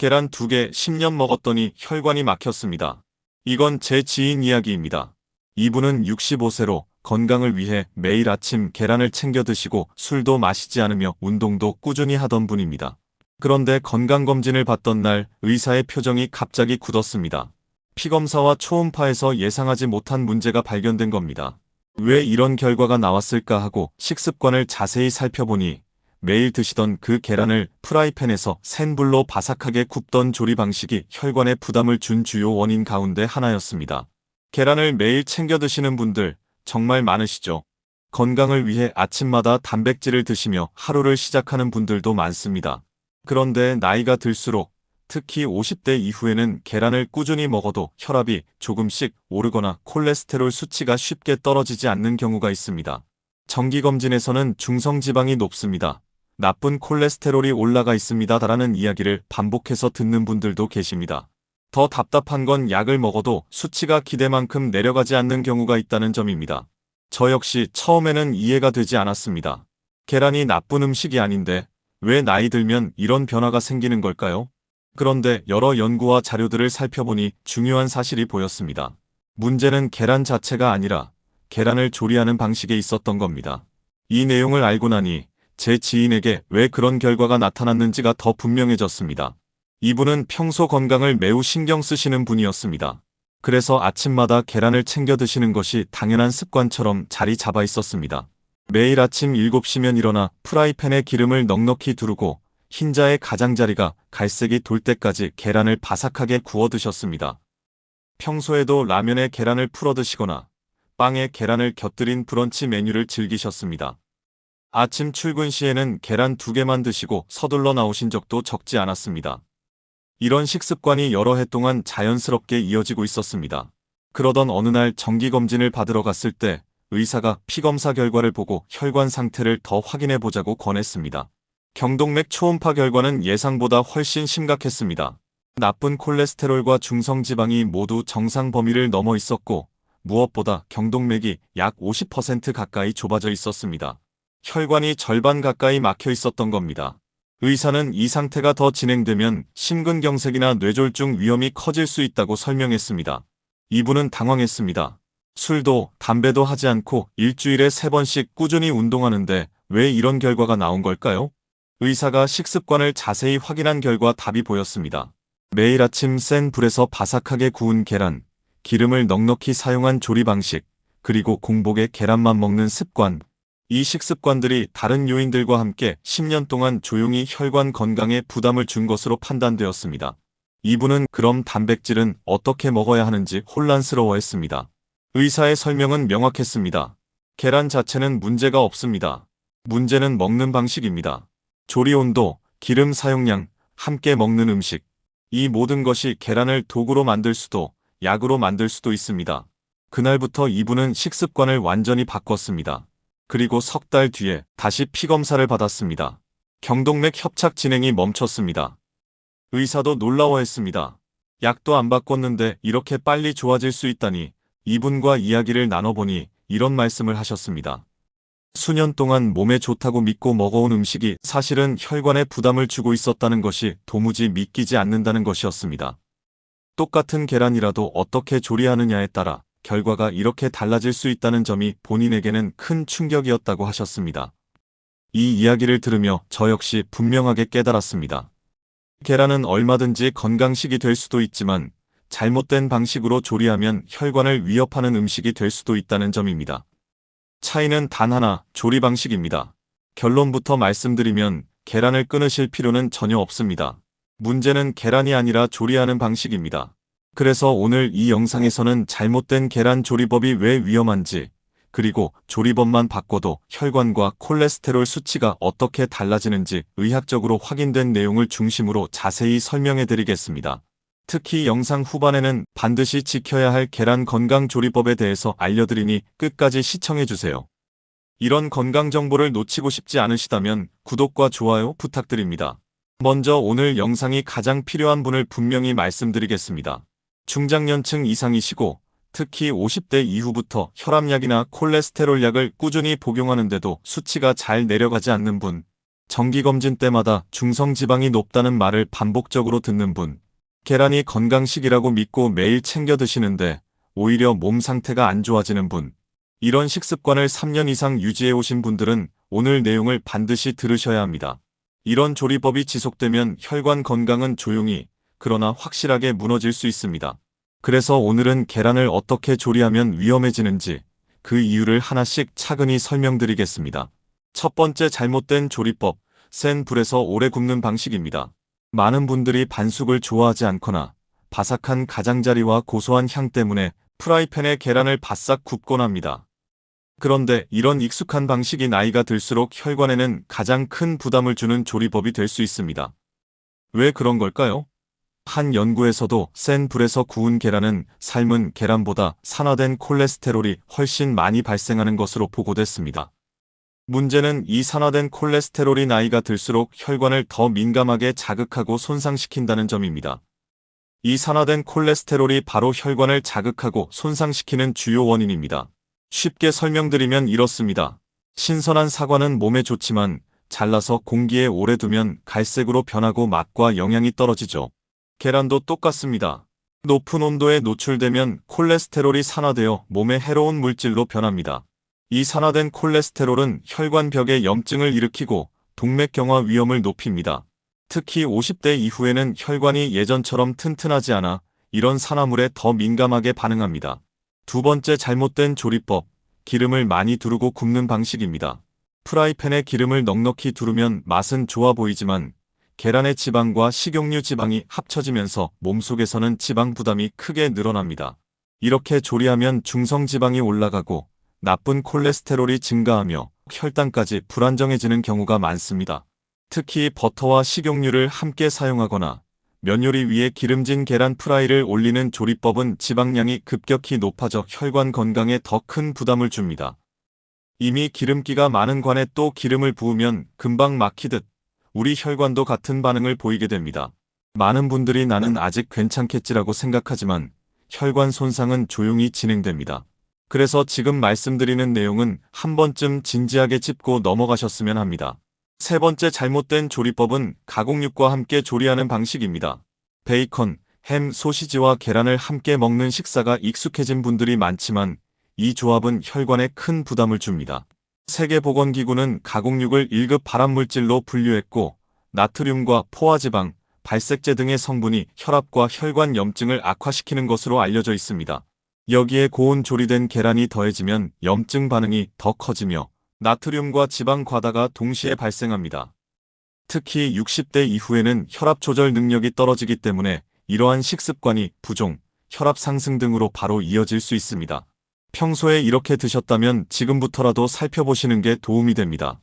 계란 2개 10년 먹었더니 혈관이 막혔습니다. 이건 제 지인 이야기입니다. 이분은 65세로 건강을 위해 매일 아침 계란을 챙겨 드시고 술도 마시지 않으며 운동도 꾸준히 하던 분입니다. 그런데 건강검진을 받던 날 의사의 표정이 갑자기 굳었습니다. 피검사와 초음파에서 예상하지 못한 문제가 발견된 겁니다. 왜 이런 결과가 나왔을까 하고 식습관을 자세히 살펴보니 매일 드시던 그 계란을 프라이팬에서 센 불로 바삭하게 굽던 조리 방식이 혈관에 부담을 준 주요 원인 가운데 하나였습니다. 계란을 매일 챙겨 드시는 분들 정말 많으시죠? 건강을 위해 아침마다 단백질을 드시며 하루를 시작하는 분들도 많습니다. 그런데 나이가 들수록 특히 50대 이후에는 계란을 꾸준히 먹어도 혈압이 조금씩 오르거나 콜레스테롤 수치가 쉽게 떨어지지 않는 경우가 있습니다. 정기검진에서는 중성지방이 높습니다. 나쁜 콜레스테롤이 올라가 있습니다라는 이야기를 반복해서 듣는 분들도 계십니다. 더 답답한 건 약을 먹어도 수치가 기대만큼 내려가지 않는 경우가 있다는 점입니다. 저 역시 처음에는 이해가 되지 않았습니다. 계란이 나쁜 음식이 아닌데 왜 나이 들면 이런 변화가 생기는 걸까요? 그런데 여러 연구와 자료들을 살펴보니 중요한 사실이 보였습니다. 문제는 계란 자체가 아니라 계란을 조리하는 방식에 있었던 겁니다. 이 내용을 알고 나니 제 지인에게 왜 그런 결과가 나타났는지가 더 분명해졌습니다. 이분은 평소 건강을 매우 신경 쓰시는 분이었습니다. 그래서 아침마다 계란을 챙겨 드시는 것이 당연한 습관처럼 자리 잡아 있었습니다. 매일 아침 7시면 일어나 프라이팬에 기름을 넉넉히 두르고 흰자의 가장자리가 갈색이 돌 때까지 계란을 바삭하게 구워 드셨습니다. 평소에도 라면에 계란을 풀어 드시거나 빵에 계란을 곁들인 브런치 메뉴를 즐기셨습니다. 아침 출근 시에는 계란 두 개만 드시고 서둘러 나오신 적도 적지 않았습니다. 이런 식습관이 여러 해 동안 자연스럽게 이어지고 있었습니다. 그러던 어느 날 정기검진을 받으러 갔을 때 의사가 피검사 결과를 보고 혈관 상태를 더 확인해 보자고 권했습니다. 경동맥 초음파 결과는 예상보다 훨씬 심각했습니다. 나쁜 콜레스테롤과 중성지방이 모두 정상 범위를 넘어 있었고 무엇보다 경동맥이 약 50% 가까이 좁아져 있었습니다. 혈관이 절반 가까이 막혀 있었던 겁니다. 의사는 이 상태가 더 진행되면 심근경색이나 뇌졸중 위험이 커질 수 있다고 설명했습니다. 이분은 당황했습니다. 술도 담배도 하지 않고 일주일에 3번씩 꾸준히 운동하는데 왜 이런 결과가 나온 걸까요? 의사가 식습관을 자세히 확인한 결과 답이 보였습니다. 매일 아침 센 불에서 바삭하게 구운 계란, 기름을 넉넉히 사용한 조리 방식, 그리고 공복에 계란만 먹는 습관. 이 식습관들이 다른 요인들과 함께 10년 동안 조용히 혈관 건강에 부담을 준 것으로 판단되었습니다. 이분은 그럼 단백질은 어떻게 먹어야 하는지 혼란스러워했습니다. 의사의 설명은 명확했습니다. 계란 자체는 문제가 없습니다. 문제는 먹는 방식입니다. 조리 온도, 기름 사용량, 함께 먹는 음식. 이 모든 것이 계란을 도구로 만들 수도, 약으로 만들 수도 있습니다. 그날부터 이분은 식습관을 완전히 바꿨습니다. 그리고 석 달 뒤에 다시 피검사를 받았습니다. 경동맥 협착 진행이 멈췄습니다. 의사도 놀라워했습니다. 약도 안 바꿨는데 이렇게 빨리 좋아질 수 있다니 이분과 이야기를 나눠보니 이런 말씀을 하셨습니다. 수년 동안 몸에 좋다고 믿고 먹어온 음식이 사실은 혈관에 부담을 주고 있었다는 것이 도무지 믿기지 않는다는 것이었습니다. 똑같은 계란이라도 어떻게 조리하느냐에 따라 결과가 이렇게 달라질 수 있다는 점이 본인에게는 큰 충격이었다고 하셨습니다. 이 이야기를 들으며 저 역시 분명하게 깨달았습니다. 계란은 얼마든지 건강식이 될 수도 있지만 잘못된 방식으로 조리하면 혈관을 위협하는 음식이 될 수도 있다는 점입니다. 차이는 단 하나, 조리 방식입니다. 결론부터 말씀드리면 계란을 끊으실 필요는 전혀 없습니다. 문제는 계란이 아니라 조리하는 방식입니다. 그래서 오늘 이 영상에서는 잘못된 계란 조리법이 왜 위험한지, 그리고 조리법만 바꿔도 혈관과 콜레스테롤 수치가 어떻게 달라지는지 의학적으로 확인된 내용을 중심으로 자세히 설명해 드리겠습니다. 특히 영상 후반에는 반드시 지켜야 할 계란 건강 조리법에 대해서 알려드리니 끝까지 시청해주세요. 이런 건강 정보를 놓치고 싶지 않으시다면 구독과 좋아요 부탁드립니다. 먼저 오늘 영상이 가장 필요한 분을 분명히 말씀드리겠습니다. 중장년층 이상이시고 특히 50대 이후부터 혈압약이나 콜레스테롤 약을 꾸준히 복용하는데도 수치가 잘 내려가지 않는 분, 정기검진 때마다 중성지방이 높다는 말을 반복적으로 듣는 분, 계란이 건강식이라고 믿고 매일 챙겨 드시는데 오히려 몸 상태가 안 좋아지는 분, 이런 식습관을 3년 이상 유지해 오신 분들은 오늘 내용을 반드시 들으셔야 합니다. 이런 조리법이 지속되면 혈관 건강은 조용히, 그러나 확실하게 무너질 수 있습니다. 그래서 오늘은 계란을 어떻게 조리하면 위험해지는지 그 이유를 하나씩 차근히 설명드리겠습니다. 첫 번째 잘못된 조리법, 센 불에서 오래 굽는 방식입니다. 많은 분들이 반숙을 좋아하지 않거나 바삭한 가장자리와 고소한 향 때문에 프라이팬에 계란을 바싹 굽곤 합니다. 그런데 이런 익숙한 방식이 나이가 들수록 혈관에는 가장 큰 부담을 주는 조리법이 될 수 있습니다. 왜 그런 걸까요? 한 연구에서도 센 불에서 구운 계란은 삶은 계란보다 산화된 콜레스테롤이 훨씬 많이 발생하는 것으로 보고됐습니다. 문제는 이 산화된 콜레스테롤이 나이가 들수록 혈관을 더 민감하게 자극하고 손상시킨다는 점입니다. 이 산화된 콜레스테롤이 바로 혈관을 자극하고 손상시키는 주요 원인입니다. 쉽게 설명드리면 이렇습니다. 신선한 사과는 몸에 좋지만 잘라서 공기에 오래 두면 갈색으로 변하고 맛과 영양이 떨어지죠. 계란도 똑같습니다. 높은 온도에 노출되면 콜레스테롤이 산화되어 몸에 해로운 물질로 변합니다. 이 산화된 콜레스테롤은 혈관벽에 염증을 일으키고 동맥경화 위험을 높입니다. 특히 50대 이후에는 혈관이 예전처럼 튼튼하지 않아 이런 산화물에 더 민감하게 반응합니다. 두 번째 잘못된 조리법, 기름을 많이 두르고 굽는 방식입니다. 프라이팬에 기름을 넉넉히 두르면 맛은 좋아 보이지만 계란의 지방과 식용유 지방이 합쳐지면서 몸속에서는 지방 부담이 크게 늘어납니다. 이렇게 조리하면 중성지방이 올라가고 나쁜 콜레스테롤이 증가하며 혈당까지 불안정해지는 경우가 많습니다. 특히 버터와 식용유를 함께 사용하거나 면 요리 위에 기름진 계란 프라이를 올리는 조리법은 지방량이 급격히 높아져 혈관 건강에 더 큰 부담을 줍니다. 이미 기름기가 많은 관에 또 기름을 부으면 금방 막히듯 우리 혈관도 같은 반응을 보이게 됩니다. 많은 분들이 나는 아직 괜찮겠지라고 생각하지만 혈관 손상은 조용히 진행됩니다. 그래서 지금 말씀드리는 내용은 한 번쯤 진지하게 짚고 넘어가셨으면 합니다. 세 번째 잘못된 조리법은 가공육과 함께 조리하는 방식입니다. 베이컨, 햄, 소시지와 계란을 함께 먹는 식사가 익숙해진 분들이 많지만 이 조합은 혈관에 큰 부담을 줍니다. 세계보건기구는 가공육을 1급 발암물질로 분류했고 나트륨과 포화지방, 발색제 등의 성분이 혈압과 혈관 염증을 악화시키는 것으로 알려져 있습니다. 여기에 고온 조리된 계란이 더해지면 염증 반응이 더 커지며 나트륨과 지방 과다가 동시에 발생합니다. 특히 60대 이후에는 혈압 조절 능력이 떨어지기 때문에 이러한 식습관이 부종, 혈압 상승 등으로 바로 이어질 수 있습니다. 평소에 이렇게 드셨다면 지금부터라도 살펴보시는 게 도움이 됩니다.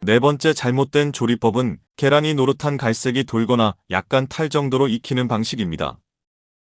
네 번째 잘못된 조리법은 계란이 노릇한 갈색이 돌거나 약간 탈 정도로 익히는 방식입니다.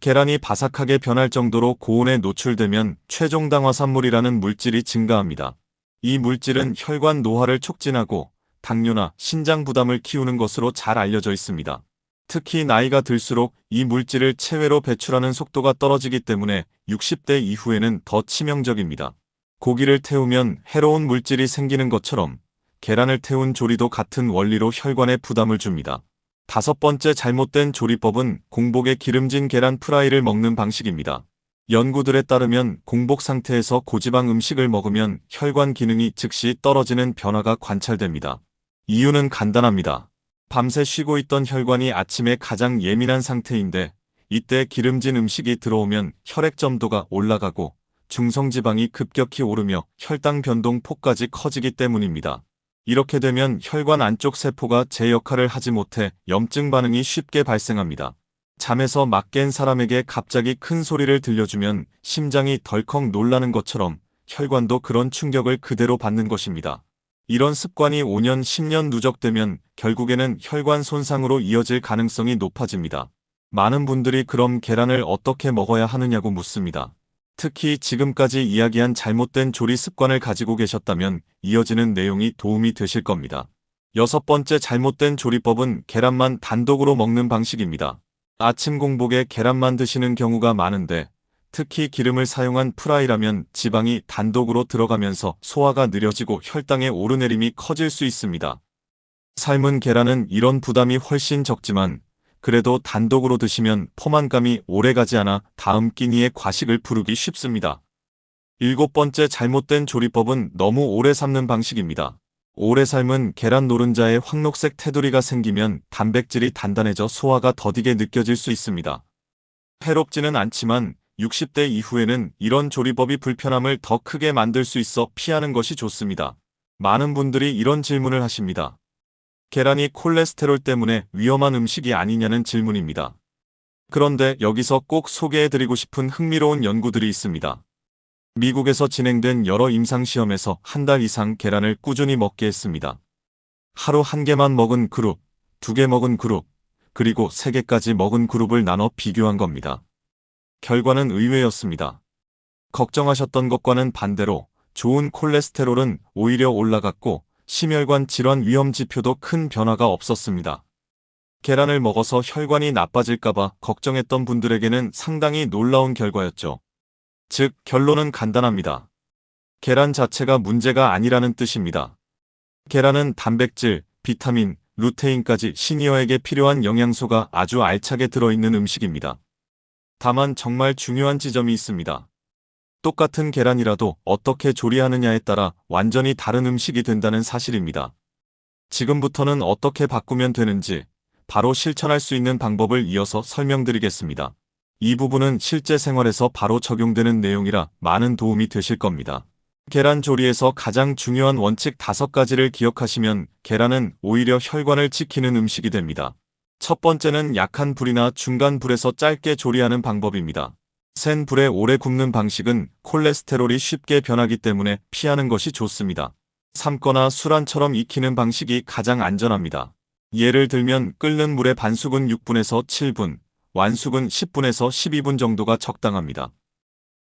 계란이 바삭하게 변할 정도로 고온에 노출되면 최종당화산물이라는 물질이 증가합니다. 이 물질은 혈관 노화를 촉진하고 당뇨나 신장 부담을 키우는 것으로 잘 알려져 있습니다. 특히 나이가 들수록 이 물질을 체외로 배출하는 속도가 떨어지기 때문에 60대 이후에는 더 치명적입니다. 고기를 태우면 해로운 물질이 생기는 것처럼 계란을 태운 조리도 같은 원리로 혈관에 부담을 줍니다. 다섯 번째 잘못된 조리법은 공복에 기름진 계란 프라이를 먹는 방식입니다. 연구들에 따르면 공복 상태에서 고지방 음식을 먹으면 혈관 기능이 즉시 떨어지는 변화가 관찰됩니다. 이유는 간단합니다. 밤새 쉬고 있던 혈관이 아침에 가장 예민한 상태인데 이때 기름진 음식이 들어오면 혈액 점도가 올라가고 중성지방이 급격히 오르며 혈당 변동 폭까지 커지기 때문입니다. 이렇게 되면 혈관 안쪽 세포가 제 역할을 하지 못해 염증 반응이 쉽게 발생합니다. 잠에서 막 깬 사람에게 갑자기 큰 소리를 들려주면 심장이 덜컥 놀라는 것처럼 혈관도 그런 충격을 그대로 받는 것입니다. 이런 습관이 5년, 10년 누적되면 결국에는 혈관 손상으로 이어질 가능성이 높아집니다. 많은 분들이 그럼 계란을 어떻게 먹어야 하느냐고 묻습니다. 특히 지금까지 이야기한 잘못된 조리 습관을 가지고 계셨다면 이어지는 내용이 도움이 되실 겁니다. 여섯 번째 잘못된 조리법은 계란만 단독으로 먹는 방식입니다. 아침 공복에 계란만 드시는 경우가 많은데 특히 기름을 사용한 프라이라면 지방이 단독으로 들어가면서 소화가 느려지고 혈당의 오르내림이 커질 수 있습니다. 삶은 계란은 이런 부담이 훨씬 적지만 그래도 단독으로 드시면 포만감이 오래가지 않아 다음 끼니에 과식을 부르기 쉽습니다. 일곱 번째 잘못된 조리법은 너무 오래 삶는 방식입니다. 오래 삶은 계란 노른자에 황록색 테두리가 생기면 단백질이 단단해져 소화가 더디게 느껴질 수 있습니다. 해롭지는 않지만 60대 이후에는 이런 조리법이 불편함을 더 크게 만들 수 있어 피하는 것이 좋습니다. 많은 분들이 이런 질문을 하십니다. 계란이 콜레스테롤 때문에 위험한 음식이 아니냐는 질문입니다. 그런데 여기서 꼭 소개해드리고 싶은 흥미로운 연구들이 있습니다. 미국에서 진행된 여러 임상시험에서 한 달 이상 계란을 꾸준히 먹게 했습니다. 하루 한 개만 먹은 그룹, 두 개 먹은 그룹, 그리고 세 개까지 먹은 그룹을 나눠 비교한 겁니다. 결과는 의외였습니다. 걱정하셨던 것과는 반대로 좋은 콜레스테롤은 오히려 올라갔고 심혈관 질환 위험 지표도 큰 변화가 없었습니다. 계란을 먹어서 혈관이 나빠질까봐 걱정했던 분들에게는 상당히 놀라운 결과였죠. 즉, 결론은 간단합니다. 계란 자체가 문제가 아니라는 뜻입니다. 계란은 단백질, 비타민, 루테인까지 시니어에게 필요한 영양소가 아주 알차게 들어있는 음식입니다. 다만 정말 중요한 지점이 있습니다. 똑같은 계란이라도 어떻게 조리하느냐에 따라 완전히 다른 음식이 된다는 사실입니다. 지금부터는 어떻게 바꾸면 되는지 바로 실천할 수 있는 방법을 이어서 설명드리겠습니다. 이 부분은 실제 생활에서 바로 적용되는 내용이라 많은 도움이 되실 겁니다. 계란 조리에서 가장 중요한 원칙 다섯 가지를 기억하시면 계란은 오히려 혈관을 지키는 음식이 됩니다. 첫 번째는 약한 불이나 중간 불에서 짧게 조리하는 방법입니다. 센 불에 오래 굽는 방식은 콜레스테롤이 쉽게 변하기 때문에 피하는 것이 좋습니다. 삶거나 술안처럼 익히는 방식이 가장 안전합니다. 예를 들면 끓는 물에 반숙은 6분에서 7분, 완숙은 10분에서 12분 정도가 적당합니다.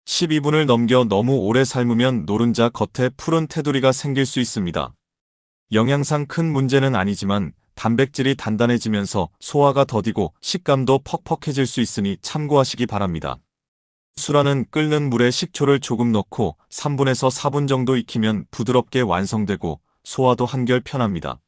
12분을 넘겨 너무 오래 삶으면 노른자 겉에 푸른 테두리가 생길 수 있습니다. 영양상 큰 문제는 아니지만 단백질이 단단해지면서 소화가 더디고 식감도 퍽퍽해질 수 있으니 참고하시기 바랍니다. 수라는 끓는 물에 식초를 조금 넣고 3분에서 4분 정도 익히면 부드럽게 완성되고 소화도 한결 편합니다.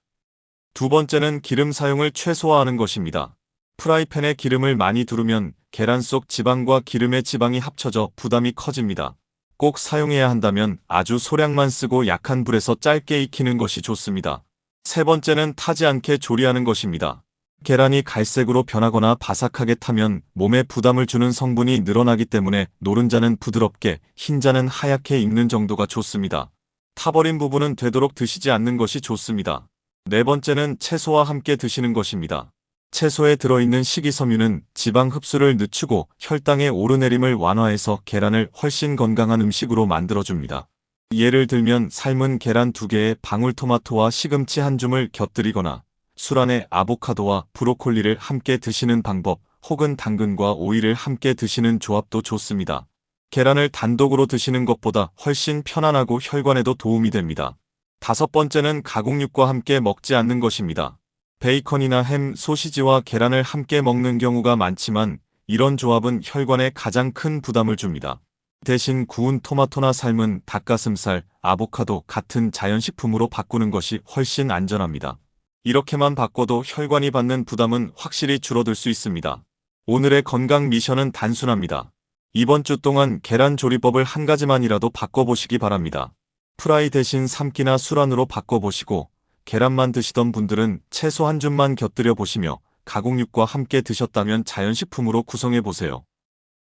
두 번째는 기름 사용을 최소화하는 것입니다. 프라이팬에 기름을 많이 두르면 계란 속 지방과 기름의 지방이 합쳐져 부담이 커집니다. 꼭 사용해야 한다면 아주 소량만 쓰고 약한 불에서 짧게 익히는 것이 좋습니다. 세 번째는 타지 않게 조리하는 것입니다. 계란이 갈색으로 변하거나 바삭하게 타면 몸에 부담을 주는 성분이 늘어나기 때문에 노른자는 부드럽게, 흰자는 하얗게 익는 정도가 좋습니다. 타버린 부분은 되도록 드시지 않는 것이 좋습니다. 네 번째는 채소와 함께 드시는 것입니다. 채소에 들어있는 식이섬유는 지방 흡수를 늦추고 혈당의 오르내림을 완화해서 계란을 훨씬 건강한 음식으로 만들어줍니다. 예를 들면 삶은 계란 두개에 방울토마토와 시금치 한 줌을 곁들이거나 술 안에 아보카도와 브로콜리를 함께 드시는 방법 혹은 당근과 오이를 함께 드시는 조합도 좋습니다. 계란을 단독으로 드시는 것보다 훨씬 편안하고 혈관에도 도움이 됩니다. 다섯 번째는 가공육과 함께 먹지 않는 것입니다. 베이컨이나 햄, 소시지와 계란을 함께 먹는 경우가 많지만 이런 조합은 혈관에 가장 큰 부담을 줍니다. 대신 구운 토마토나 삶은 닭가슴살, 아보카도 같은 자연식품으로 바꾸는 것이 훨씬 안전합니다. 이렇게만 바꿔도 혈관이 받는 부담은 확실히 줄어들 수 있습니다. 오늘의 건강 미션은 단순합니다. 이번 주 동안 계란 조리법을 한 가지만이라도 바꿔보시기 바랍니다. 프라이 대신 삶기나 술안으로 바꿔보시고 계란만 드시던 분들은 채소 한 줌만 곁들여 보시며 가공육과 함께 드셨다면 자연식품으로 구성해 보세요.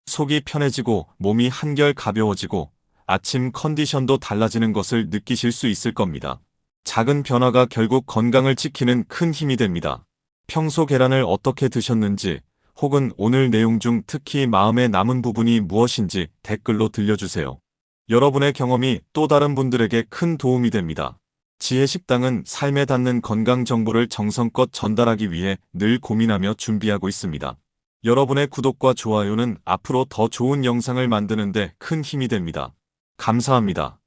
속이 편해지고 몸이 한결 가벼워지고 아침 컨디션도 달라지는 것을 느끼실 수 있을 겁니다. 작은 변화가 결국 건강을 지키는 큰 힘이 됩니다. 평소 계란을 어떻게 드셨는지 혹은 오늘 내용 중 특히 마음에 남은 부분이 무엇인지 댓글로 들려주세요. 여러분의 경험이 또 다른 분들에게 큰 도움이 됩니다. 지혜식당은 삶에 닿는 건강 정보를 정성껏 전달하기 위해 늘 고민하며 준비하고 있습니다. 여러분의 구독과 좋아요는 앞으로 더 좋은 영상을 만드는데 큰 힘이 됩니다. 감사합니다.